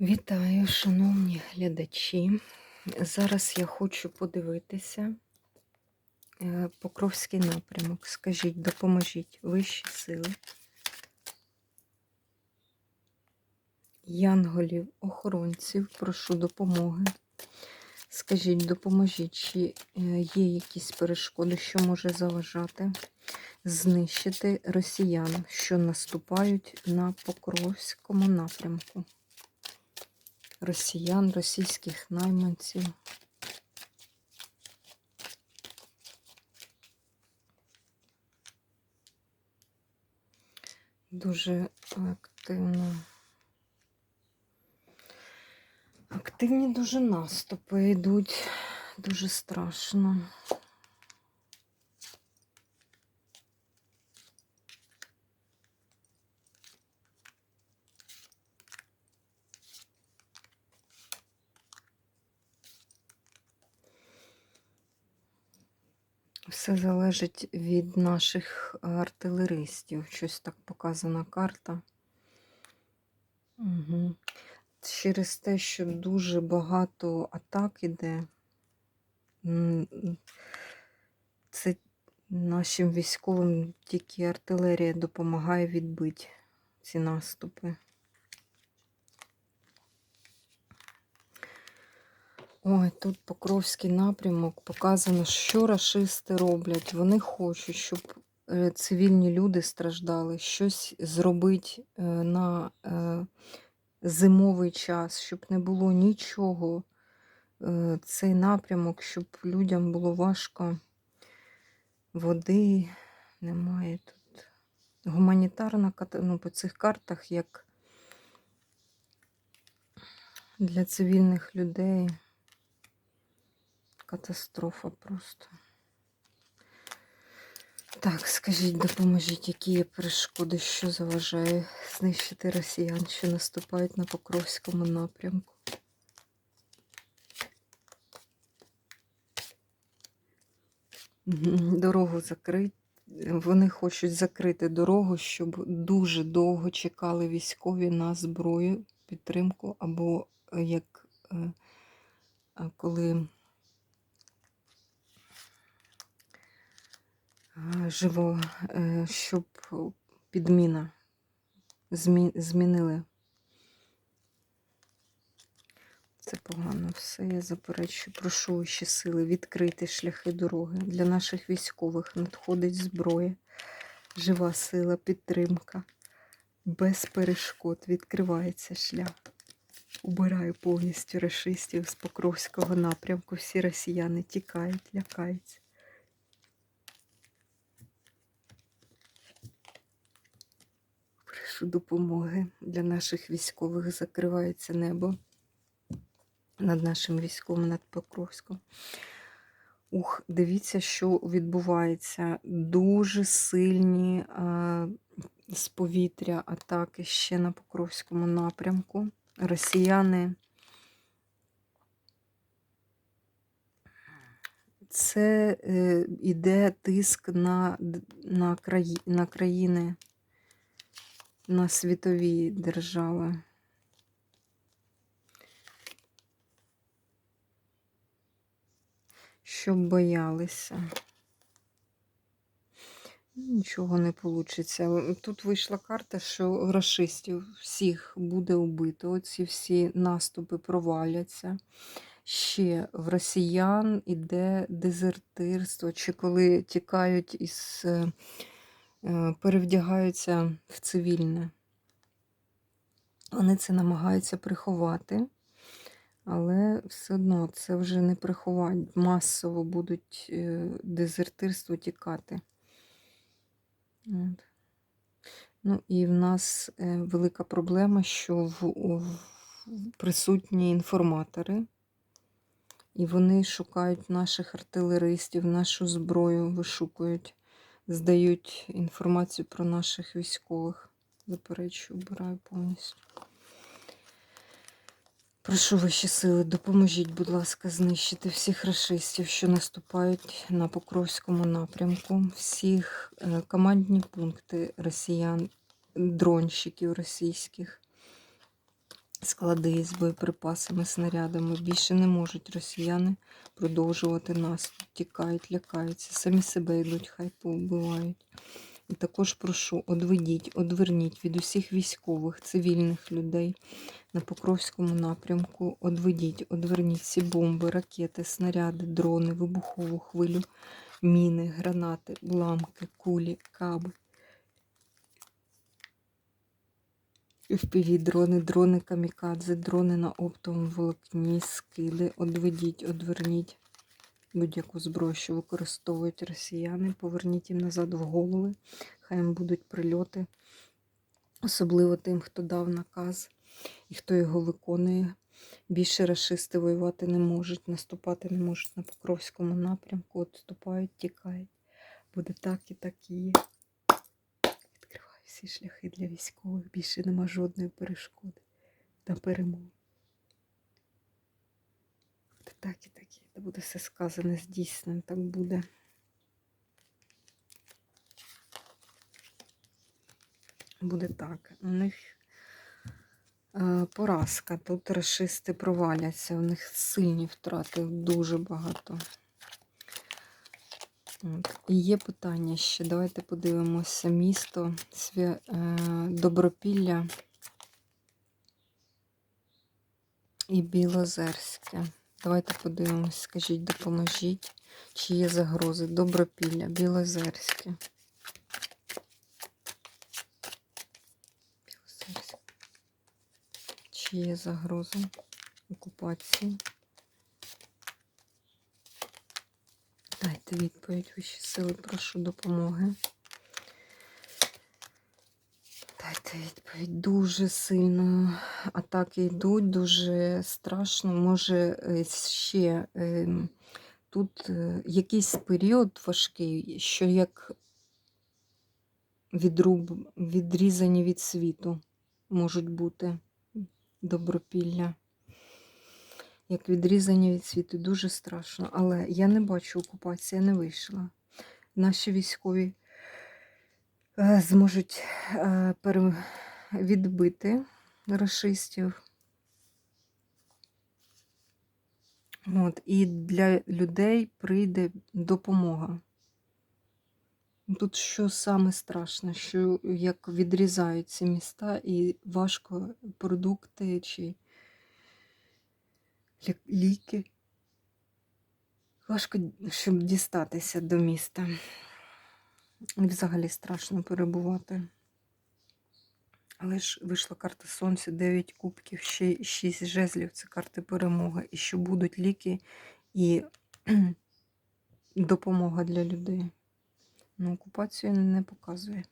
Вітаю, шановні глядачі. Зараз я хочу подивитися е, Покровський напрямок. Скажіть, допоможіть вищі сили, янголів, охоронців, прошу допомоги. Скажіть, допоможіть, чи е, є якісь перешкоди, що може заважати знищити росіян, що наступають на Покровському напрямку росіян, російських найманців. Дуже активно. Активні дуже наступи йдуть, дуже страшно. Все залежить від наших артилеристів. Щось так показана карта. Угу. Через те, що дуже багато атак іде, це нашим військовим тільки артилерія допомагає відбити ці наступи. Ой, тут Покровський напрямок показано, що рашисти роблять. Вони хочуть, щоб е, цивільні люди страждали, щось зробити е, на е, зимовий час, щоб не було нічого. Цей напрямок, щоб людям було важко. Води немає тут. Гуманітарна ну, по цих картах, як для цивільних людей. Катастрофа просто. Так, скажіть, допоможіть, які є перешкоди, що заважає знищити росіян, що наступають на Покровському напрямку. Дорогу закрити. Вони хочуть закрити дорогу, щоб дуже довго чекали військові на зброю, підтримку, або е, як е, коли живо, е, щоб підміна змінили. Це погано все. Я заперечую. Прошу ще сили відкрити шляхи дороги. Для наших військових надходить зброя, жива сила, підтримка. Без перешкод відкривається шлях. Убираю повністю расистів з Покровського напрямку. Всі росіяни тікають, лякаються. Допомоги для наших військових. Закривається небо над нашим військовим, над Покровськом. Ух, дивіться, що відбувається. Дуже сильні а, з повітря атаки ще на Покровському напрямку. Росіяни. Це е, іде тиск на на, краї, на країни на світові держави. Щоб боялися. Нічого не вийде. Тут вийшла карта, що расистів всіх буде убито. Оці всі наступи проваляться. Ще в росіян іде дезертирство, чи коли тікають із Е, перевдягаються в цивільне. Вони це намагаються приховати, але все одно це вже не приховать. Масово будуть е, дезертирство тікати. От. Ну і в нас е, велика проблема, що в, в присутні інформатори, і вони шукають наших артилеристів, нашу зброю вишукують здають інформацію про наших військових. Заперечую, обираю повністю. Прошу вищі сили, допоможіть, будь ласка, знищити всіх расистів, що наступають на Покровському напрямку, всіх е, командні пункти росіян, дронщиків російських, склади з боєприпасами, снарядами. Більше не можуть росіяни продовжувати наступ. Тікають, лякаються, самі себе йдуть, хай повбивають. І також прошу, одведіть, одверніть від усіх військових, цивільних людей на Покровському напрямку. Одведіть, одверніть всі бомби, ракети, снаряди, дрони, вибухову хвилю, міни, гранати, уламки, кулі, каби. FPV дрони, дрони камікадзе, дрони на оптовому волокні, скиди. Одведіть, одверніть будь-яку зброю, що використовують росіяни. Поверніть їм назад в голови. Хай їм будуть прильоти, особливо тим, хто дав наказ і хто його виконує. Більше рашисти воювати не можуть, наступати не можуть на Покровському напрямку, відступають, тікають. Буде так і так і є. Всі шляхи для військових. Більше нема жодної перешкоди на перемогу. Буде так і так і. Буде все сказане, здійснено, так буде. Буде так. У них е, поразка. Тут расисти проваляться, у них сильні втрати, дуже багато. І є питання ще. Давайте подивимося місто Свя... е, Добропілля і Білозерське. Давайте подивимось, скажіть, допоможіть, чи є загрози. Добропілля, Білозерське. Білозерське. Чи є загрози окупації? Дайте відповідь, вищі сили, прошу допомоги. Дайте відповідь. Дуже сильно атаки йдуть, дуже страшно. Може е, ще е, тут е, якийсь період важкий, що як відруб, відрізані від світу можуть бути добропілля. Як відрізані від світу, дуже страшно. Але я не бачу окупація не вийшла. Наші військові е, зможуть е, відбити расистів. От, і для людей прийде допомога. Тут що саме страшне, що як відрізають ці міста, і важко продукти чи ліки. Важко, щоб дістатися до міста. І взагалі страшно перебувати. Але ж вийшла карта Сонця, 9 кубків, ще 6 жезлів це карти перемоги. І що будуть ліки і допомога для людей. Ну, окупацію не показує.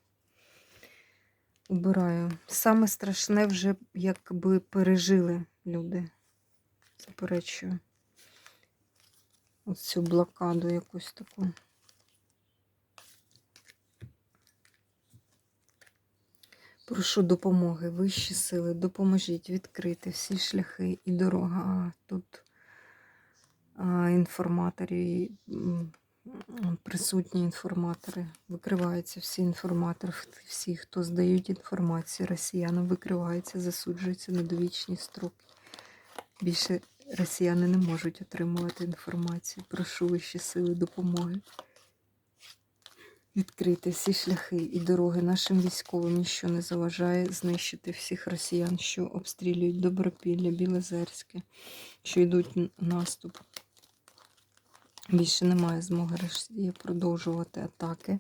Убираю. Саме страшне вже якби пережили люди. Заперечую. Ось цю блокаду якусь таку. Прошу допомоги, вищі сили, допоможіть відкрити всі шляхи і дорога. Тут а, інформаторі, присутні інформатори. Викриваються всі інформатори, всі, хто здають інформацію росіянам, викриваються, засуджуються на довічні строки. Більше росіяни не можуть отримувати інформацію. Прошу вищі сили допомоги. Відкрити всі шляхи і дороги нашим військовим ніщо не заважає знищити всіх росіян, що обстрілюють Добропілля, Білозерське, що йдуть в наступ. Більше немає змоги Росії продовжувати атаки.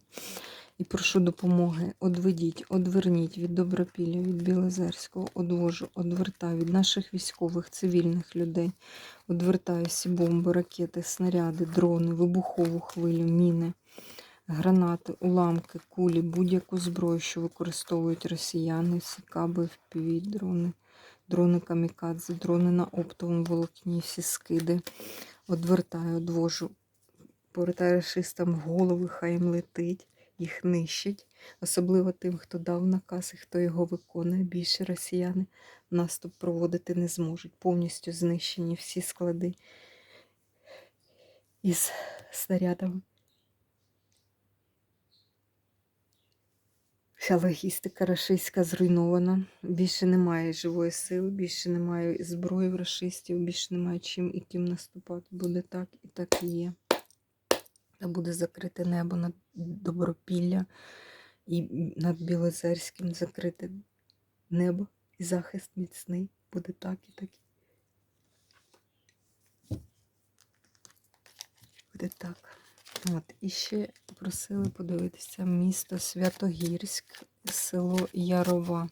І прошу допомоги. Одведіть, одверніть від Добропілля, від Білозерського, одвожу, одвертаю від наших військових, цивільних людей. Одвертаю всі бомби, ракети, снаряди, дрони, вибухову хвилю, міни, гранати, уламки, кулі, будь-яку зброю, що використовують росіяни, всі каби, впіві, дрони, дрони камікадзе, дрони на оптовому волокні, всі скиди. Одвертаю, одвожу, повертаю расистам в голови, хай їм летить, їх нищить. Особливо тим, хто дав наказ і хто його виконує. Більше росіяни наступ проводити не зможуть. Повністю знищені всі склади із снарядами. Вся логістика рашистська зруйнована. Більше немає живої сили, більше немає зброї в рашистів, більше немає чим і ким наступати. Буде так і так і є. Та буде закрите небо над Добропілля і над Білозерським закрите небо і захист міцний. Буде так і так. Буде так. От, і ще просили подивитися місто Святогірськ, село Ярова.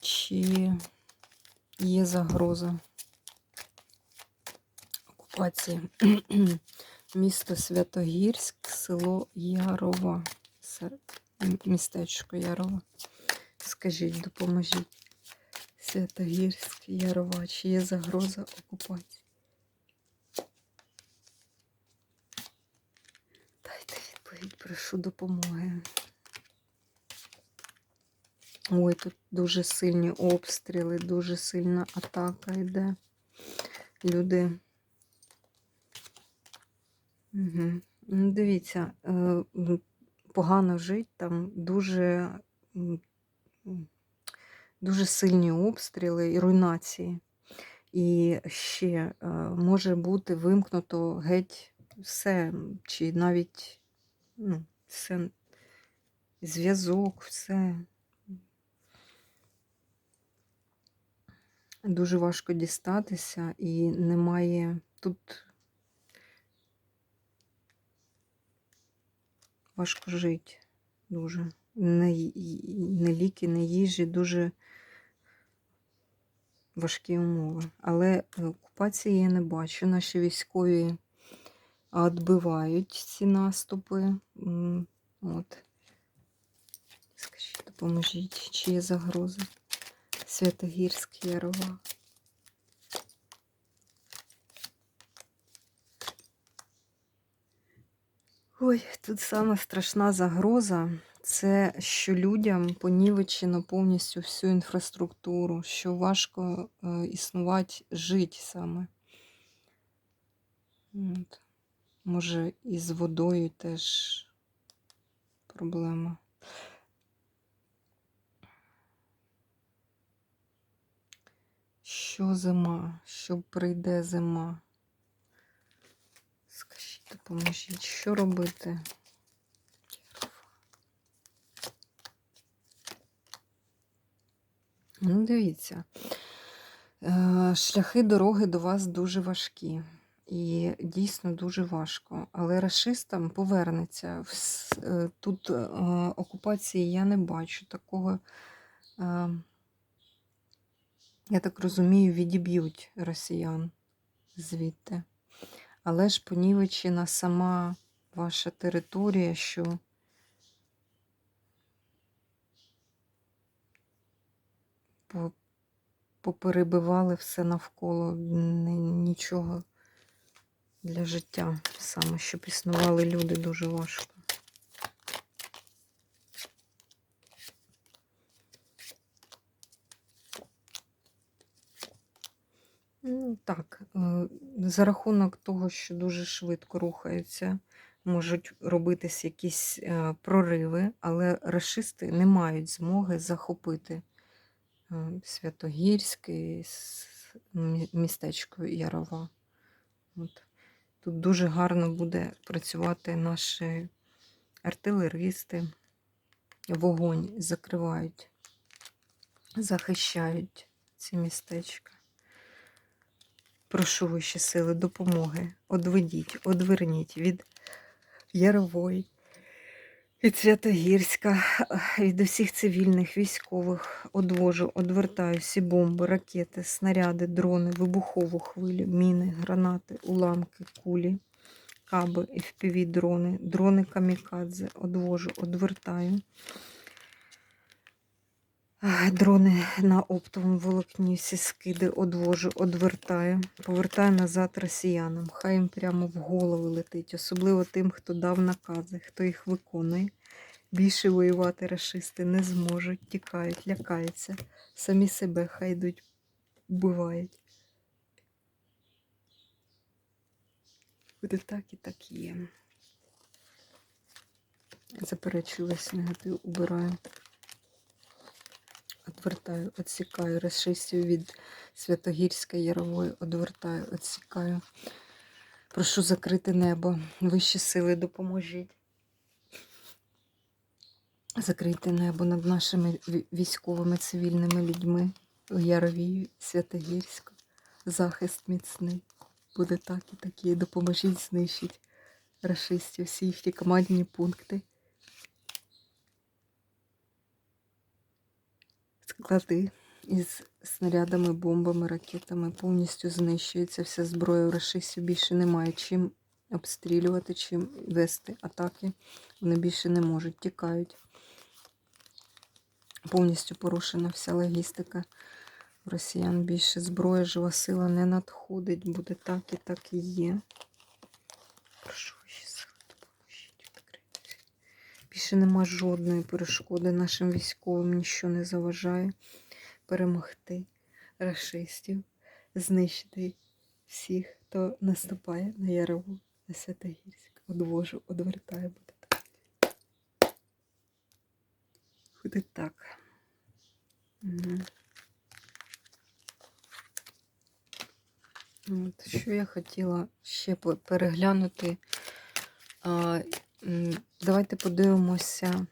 Чи є загроза окупації? Місто Святогірськ, село Ярова. Містечко Ярова. Скажіть, допоможіть. Святогірськ, Ярова. Чи є загроза окупації? Дайте відповідь, прошу допомоги. Ой, тут дуже сильні обстріли, дуже сильна атака йде. Люди. Угу. Ну, дивіться, е, погано жить, там дуже, дуже сильні обстріли і руйнації. І ще е, може бути вимкнуто геть все, чи навіть ну, все, зв'язок, все. Дуже важко дістатися і немає тут важко жити. Дуже. Не, не ліки, не їжі, дуже важкі умови. Але окупації я не бачу. Наші військові відбивають ці наступи. От. Скажіть, допоможіть, чи є загроза? Святогірськ, Ярова. Ой, тут сама страшна загроза це що людям понівечено повністю всю інфраструктуру, що важко е, існувати, жити саме. От. Може, і з водою теж проблема. Що зима? Що прийде зима? Скажіть, допоможіть, що робити? Ну, дивіться, е, шляхи дороги до вас дуже важкі. І дійсно дуже важко. Але расистам повернеться. Е, Тут е, окупації я не бачу такого. Я так розумію, відіб'ють росіян звідти. Але ж понівечена сама ваша територія, що поперебивали все навколо нічого для життя. Саме, щоб існували люди дуже важко. Так, е, за рахунок того, що дуже швидко рухаються, можуть робитись якісь е, прориви, але рашисти не мають змоги захопити е, Святогірське, містечко Ярова. От. Тут дуже гарно буде працювати наші артилеристи, вогонь закривають, захищають ці містечка. Прошу вищі сили допомоги. Одведіть, одверніть від Ярової, від Святогірська, від усіх цивільних, військових. Одвожу, одвертаю всі бомби, ракети, снаряди, дрони, вибухову хвилю, міни, гранати, уламки, кулі, каби, FPV дрони, дрони камікадзе. Одвожу, одвертаю. Дрони на оптовому волокні, всі скиди одвожу, одвертаю, повертаю назад росіянам. Хай їм прямо в голови летить, особливо тим, хто дав накази, хто їх виконує. Більше воювати рашисти не зможуть, тікають, лякаються. Самі себе хай йдуть, вбивають. Буде так і так є. Заперечую весь негатив, убираю. Отвертаю, відсікаю, розчистю від Святогірської Ярової, одвертаю, відсікаю. Прошу закрити небо. Вищі сили допоможіть. Закрити небо над нашими військовими цивільними людьми у Яровію, Святогірську. Захист міцний. Буде так і такі. Допоможіть знищити рашистів, всі їхні командні пункти. Склади із снарядами, бомбами, ракетами повністю знищується. Вся зброя рашистів більше немає чим обстрілювати, чим вести атаки. Вони більше не можуть, тікають. Повністю порушена вся логістика. Росіян більше зброя, жива сила не надходить. Буде так і так і є. Прошу ваші сили, допоможіть відкрити. Більше нема жодної перешкоди нашим військовим, нічого не заважає перемогти рашистів, знищити всіх, хто наступає на Ярову, на Святогірськ. Одвожу, одвертаю, буде так. Буде так. От, що я хотіла ще переглянути. Давайте подивимося,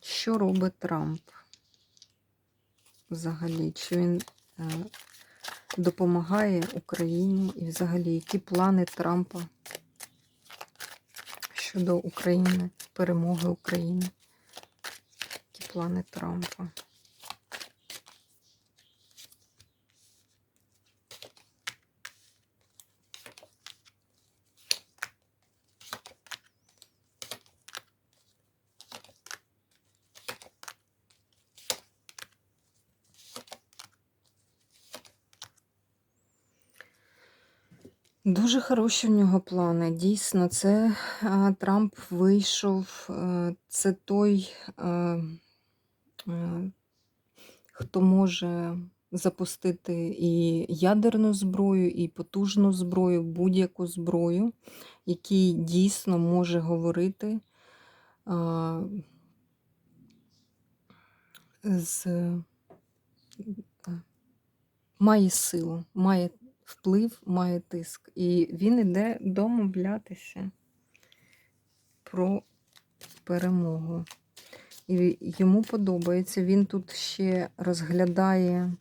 що робить Трамп взагалі. Чи він е, допомагає Україні і взагалі, які плани Трампа щодо України, перемоги України? Які плани Трампа? Дуже хороші в нього плани. Дійсно, це Трамп вийшов. е, Це той, е, е, хто може запустити і ядерну зброю, і потужну зброю, будь-яку зброю, який дійсно може говорити з, має силу, має вплив, має тиск. І він іде домовлятися про перемогу. І йому подобається. Він тут ще розглядає,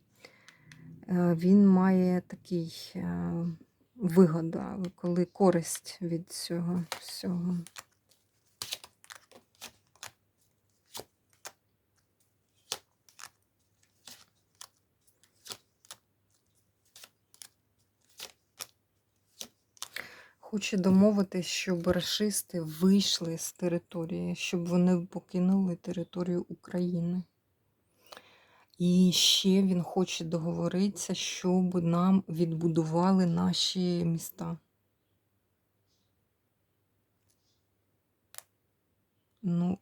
е, він має такий е, вигода, коли користь від цього всього. Хоче домовитись, щоб рашисти вийшли з території, щоб вони покинули територію України. І ще він хоче договоритися, щоб нам відбудували наші міста. Ну,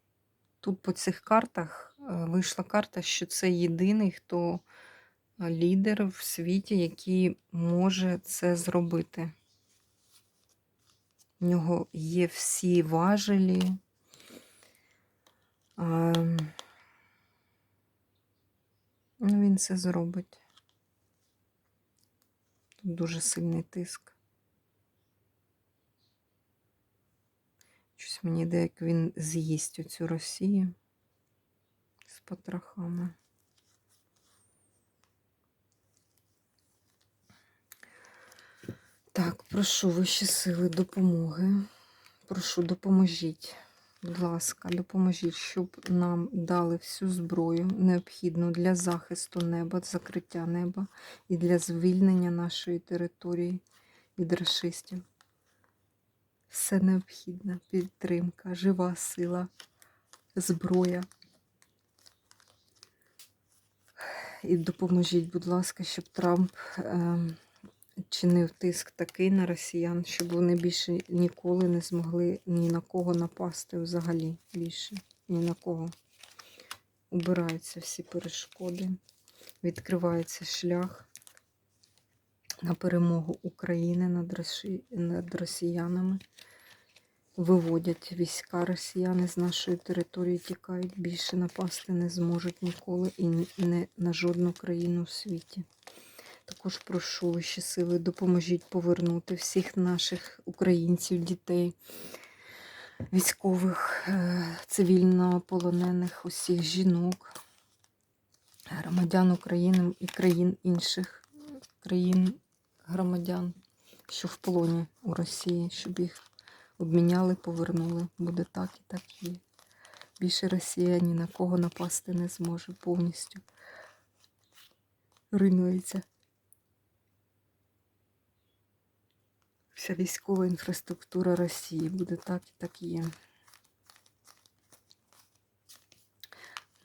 тут по цих картах е, вийшла карта, що це єдиний, хто е, лідер в світі, який може це зробити. В нього є всі важелі. А, ну, він це зробить. Тут дуже сильний тиск. Щось мені йде, як він з'їсть оцю Росію з потрохами. Так, прошу вищі сили допомоги. Прошу, допоможіть. Будь ласка, допоможіть, щоб нам дали всю зброю необхідну для захисту неба, закриття неба і для звільнення нашої території від расистів. Все необхідне, підтримка, жива сила, зброя. І допоможіть, будь ласка, щоб Трамп ем, чинив тиск такий на росіян, щоб вони більше ніколи не змогли ні на кого напасти взагалі більше. Ні на кого. Убираються всі перешкоди, відкривається шлях на перемогу України над, Росі... над росіянами. виводять війська росіяни з нашої території, тікають, більше напасти не зможуть ніколи і не на жодну країну в світі. Також прошу вищі сили, допоможіть повернути всіх наших українців, дітей, військових, е, цивільно полонених, усіх жінок, громадян України і країн інших країн громадян, що в полоні у Росії, щоб їх обміняли, повернули. Буде так і так є. Більше Росія ні на кого напасти не зможе повністю. Руйнується. Вся військова інфраструктура Росії буде так і так є.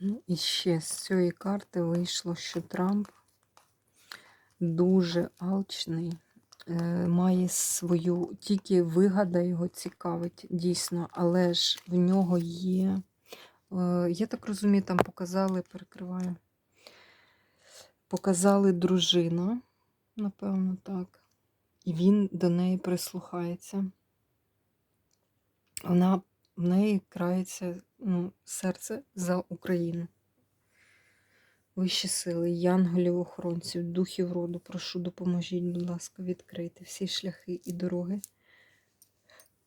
Ну і ще з цієї карти вийшло, що Трамп дуже алчний, е, має свою, тільки вигада його цікавить, дійсно, але ж в нього є. е, Я так розумію, там показали, перекриваю. Показали дружину, напевно, так. І він до неї прислухається. Вона в неї крається ну, серце за Україну. Вищі сили, янголів, охоронців, духів роду, прошу, допоможіть, будь ласка, відкрити всі шляхи і дороги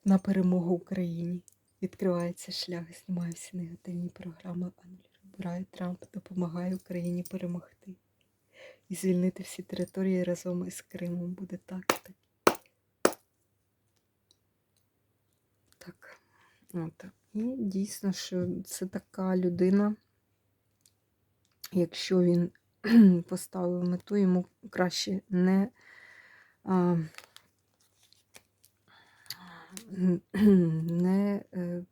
на перемогу Україні. Відкривається шлях, знімаю всі негативні програми, анулюю Трамп, допомагає Україні перемогти і звільнити всі території разом із Кримом. Буде так. Так. так. От. І дійсно, що це така людина, якщо він поставив мету, йому краще не а, не е,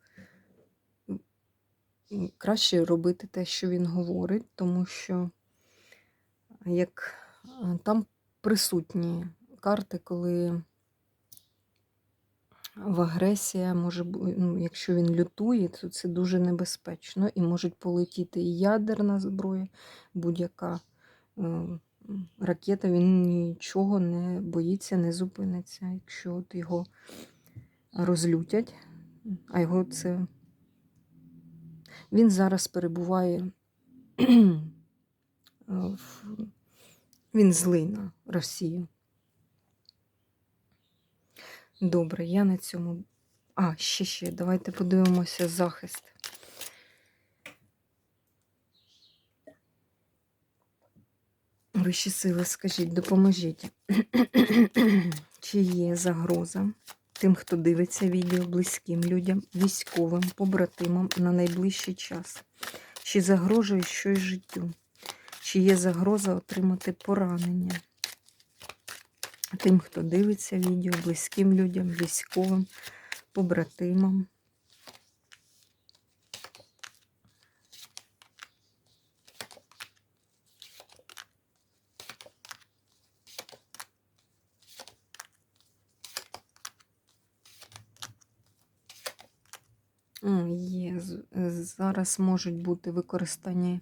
краще робити те, що він говорить, тому що як е, там присутні карти, коли в агресія може ну, якщо він лютує, то це дуже небезпечно і можуть полетіти і ядерна зброя, будь-яка е, ракета, він нічого не боїться, не зупиниться, якщо от його розлютять, а його це. Він зараз перебуває. Е, Він злий на Росію. Добре, я на цьому. А, ще ще. Давайте подивимося захист. Вищі сили, скажіть, допоможіть. Чи є загроза тим, хто дивиться відео близьким людям, військовим, побратимам на найближчий час? Чи загрожує щось життю? Чи є загроза отримати поранення? Тим, хто дивиться відео, близьким людям, військовим, побратимам. Є. Зараз можуть бути використані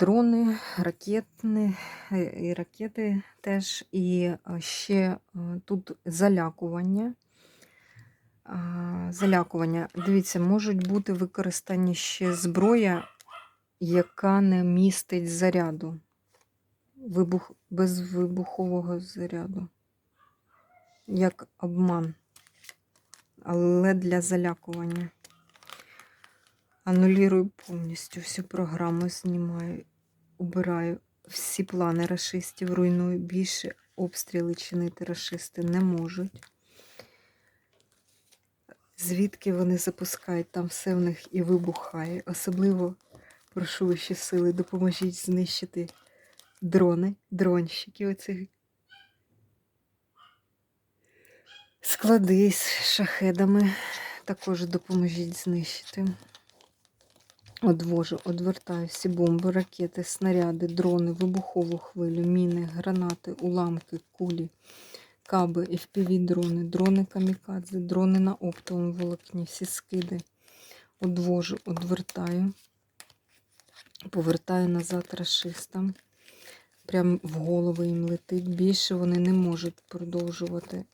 дрони, ракетні, е, і ракети теж, і ще е, тут залякування. Залякування. Дивіться, можуть бути використані ще зброя, яка не містить заряду. Вибух, без вибухового заряду. Як обман. Але для залякування. Анулірую повністю всю програму, знімаю, убираю всі плани рашистів, руйную. Більше обстріли чинити рашисти не можуть. Звідки вони запускають, там все в них і вибухає. Особливо прошу вищі сили, допоможіть знищити дрони, дронщики оцих. Склади з шахедами також допоможіть знищити. Одвожу, одвертаю всі бомби, ракети, снаряди, дрони, вибухову хвилю, міни, гранати, уламки, кулі, каби, FPV-дрони, дрони камікадзе, дрони на оптовому волокні, всі скиди. Одвожу, одвертаю, повертаю назад рашистам. Прям в голову їм летить. Більше вони не можуть продовжувати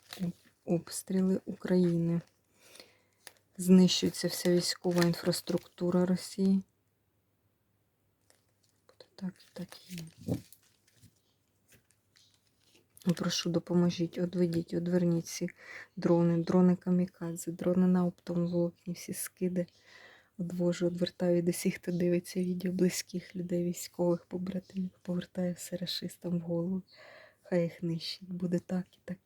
обстріли України. Знищується вся військова інфраструктура Росії. Так так є. Прошу, допоможіть, одведіть, одверніть всі дрони, дрони камікадзе, дрони на оптовому волокні, всі скиди. Одвожу, одвертаю до всіх, хто дивиться відео близьких людей, військових побратимів, повертаю все расистам в голову. Хай їх нищить. Буде так і так.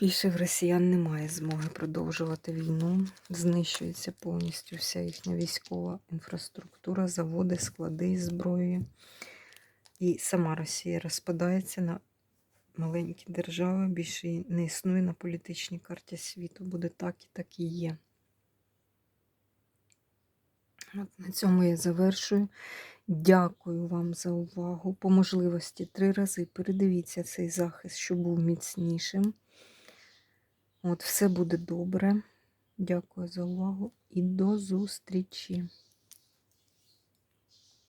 Більше в росіян немає змоги продовжувати війну. Знищується повністю вся їхня військова інфраструктура, заводи, склади із зброєю. І сама Росія розпадається на маленькі держави, більше не існує на політичній карті світу. Буде так і так і є. От на цьому я завершую. Дякую вам за увагу. По можливості три рази передивіться цей захист, щоб був міцнішим. От, все буде добре. Дякую за увагу і до зустрічі!